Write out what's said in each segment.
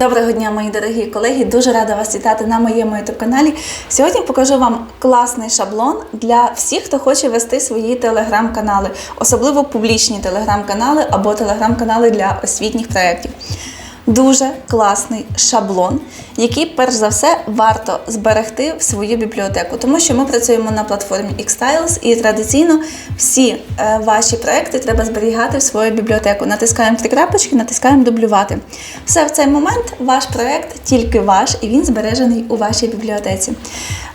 Доброго дня, мої дорогі колеги! Дуже рада вас вітати на моєму youtube каналі. Сьогодні покажу вам класний шаблон для всіх, хто хоче вести свої телеграм-канали, особливо публічні телеграм-канали або телеграм-канали для освітніх проєктів. Дуже класний шаблон, який, перш за все, варто зберегти в свою бібліотеку, тому що ми працюємо на платформі Xtiles і традиційно всі е, ваші проекти треба зберігати в свою бібліотеку. Натискаємо три крапочки, натискаємо дублювати. Все в цей момент ваш проект тільки ваш, і він збережений у вашій бібліотеці.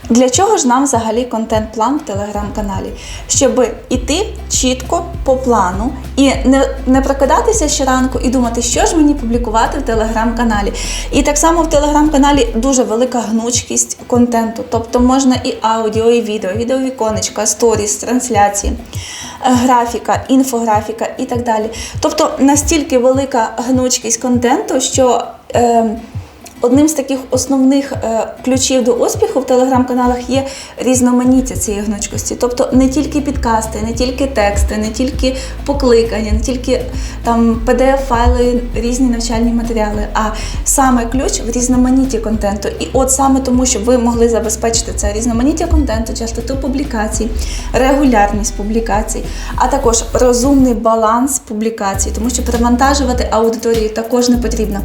Для чого ж нам взагалі контент-план в телеграм-каналі? Щоб іти чітко по плану і не, не прокидатися щоранку і думати, що ж мені публікувати в телеграм-каналі. І так само в телеграм-каналі дуже велика гнучкість контенту. Тобто можна і аудіо, і відео, відеовіконечка, сторіс, трансляції, е, графіка, інфографіка і так далі. Тобто настільки велика гнучкість контенту, що. Е, Одним з таких основних е, ключів до успіху в телеграм-каналах є різноманіття цієї гнучкості. Тобто не тільки підкасти, не тільки тексти, не тільки покликання, не тільки там PDF-файли, різні навчальні матеріали, а саме ключ в різноманітті контенту. І от саме тому, щоб ви могли забезпечити це різноманіття контенту, частоту публікацій, регулярність публікацій, а також розумний баланс публікацій, тому що перевантажувати аудиторію також не потрібно.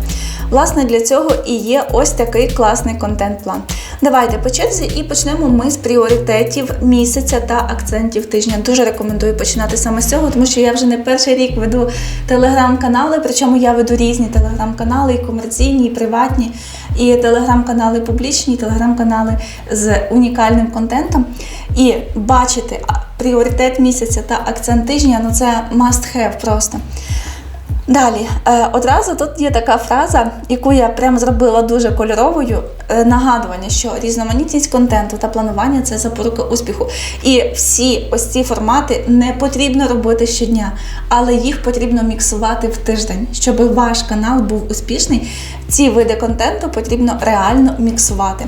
Власне, для цього і є ось такий класний контент-план. Давайте по черзі і почнемо ми з пріоритетів місяця та акцентів тижня. Дуже рекомендую починати саме з цього, тому що я вже не перший рік веду телеграм-канали, причому я веду різні телеграм-канали, і комерційні, і приватні, і телеграм-канали публічні, і телеграм-канали з унікальним контентом. І бачити пріоритет місяця та акцент тижня ну це must have просто. Далі, е, одразу тут є така фраза, яку я прямо зробила дуже кольоровою. е, Нагадування, що різноманітність контенту та планування це запорука успіху. І всі ось ці формати не потрібно робити щодня, але їх потрібно міксувати в тиждень, щоб ваш канал був успішний. Ці види контенту потрібно реально міксувати.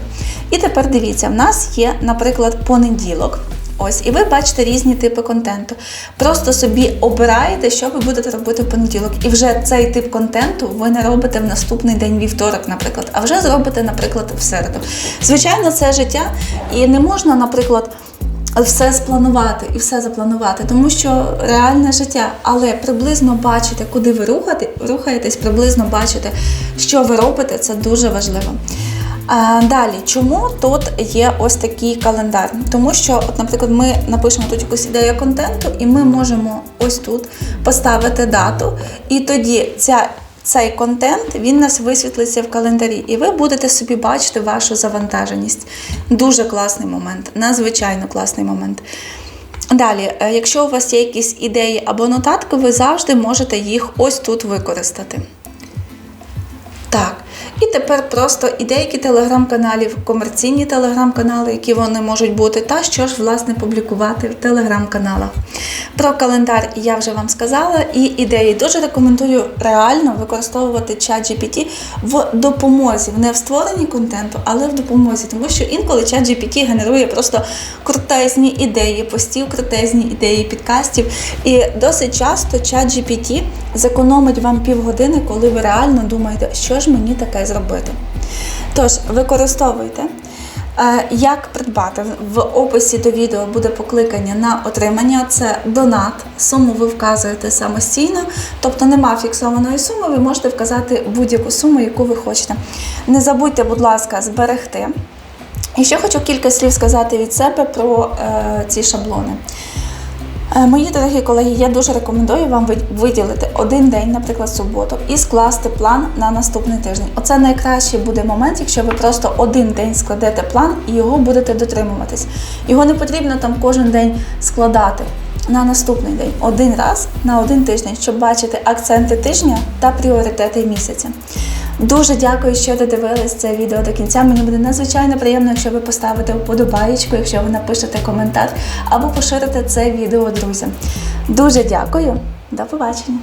І тепер дивіться, в нас є, наприклад, понеділок. Ось, і ви бачите різні типи контенту. Просто собі обираєте, що ви будете робити в понеділок. І вже цей тип контенту ви не робите в наступний день вівторок, наприклад, а вже зробите, наприклад, в середу. Звичайно, це життя, і не можна, наприклад. Все спланувати і все запланувати, тому що реальне життя, але приблизно бачите, куди ви рухати, рухаєтесь, приблизно бачите, що ви робите, це дуже важливо. Далі, чому тут є ось такий календар? Тому що, от, наприклад, ми напишемо тут якусь ідею контенту, і ми можемо ось тут поставити дату, і тоді ця. Цей контент він нас висвітлиться в календарі, і ви будете собі бачити вашу завантаженість. Дуже класний момент, надзвичайно класний момент. Далі, е, якщо у вас є якісь ідеї або нотатки, ви завжди можете їх ось тут використати. Так. І тепер просто і деякі телеграм-каналів, комерційні телеграм-канали, які вони можуть бути, та що ж власне публікувати в телеграм-каналах. Про календар я вже вам сказала, і ідеї дуже рекомендую реально використовувати чат GPT в допомозі, не в створенні контенту, але в допомозі, тому що інколи чат GPT генерує просто крутезні ідеї, постів, крутезні ідеї підкастів. І досить часто чат GPT зекономить вам півгодини, коли ви реально думаєте, що ж мені таке зробити. Тож, використовуйте. Е, Як придбати? В описі до відео буде покликання на отримання. Це донат. Суму ви вказуєте самостійно, тобто нема фіксованої суми, ви можете вказати будь-яку суму, яку ви хочете. Не забудьте, будь ласка, зберегти. І ще хочу кілька слів сказати від себе про е, ці шаблони. Е, Мої дорогі колеги, я дуже рекомендую вам виділити один день, наприклад, суботу, і скласти план на наступний тиждень. Оце найкращий буде момент, якщо ви просто один день складете план і його будете дотримуватись. Його не потрібно там кожен день складати на наступний день, один раз на один тиждень, щоб бачити акценти тижня та пріоритети місяця. Дуже дякую, що додивились це відео до кінця. Мені буде надзвичайно приємно, якщо ви поставите вподобаєчку, якщо ви напишете коментар або поширите це відео друзям. Дуже дякую, до побачення!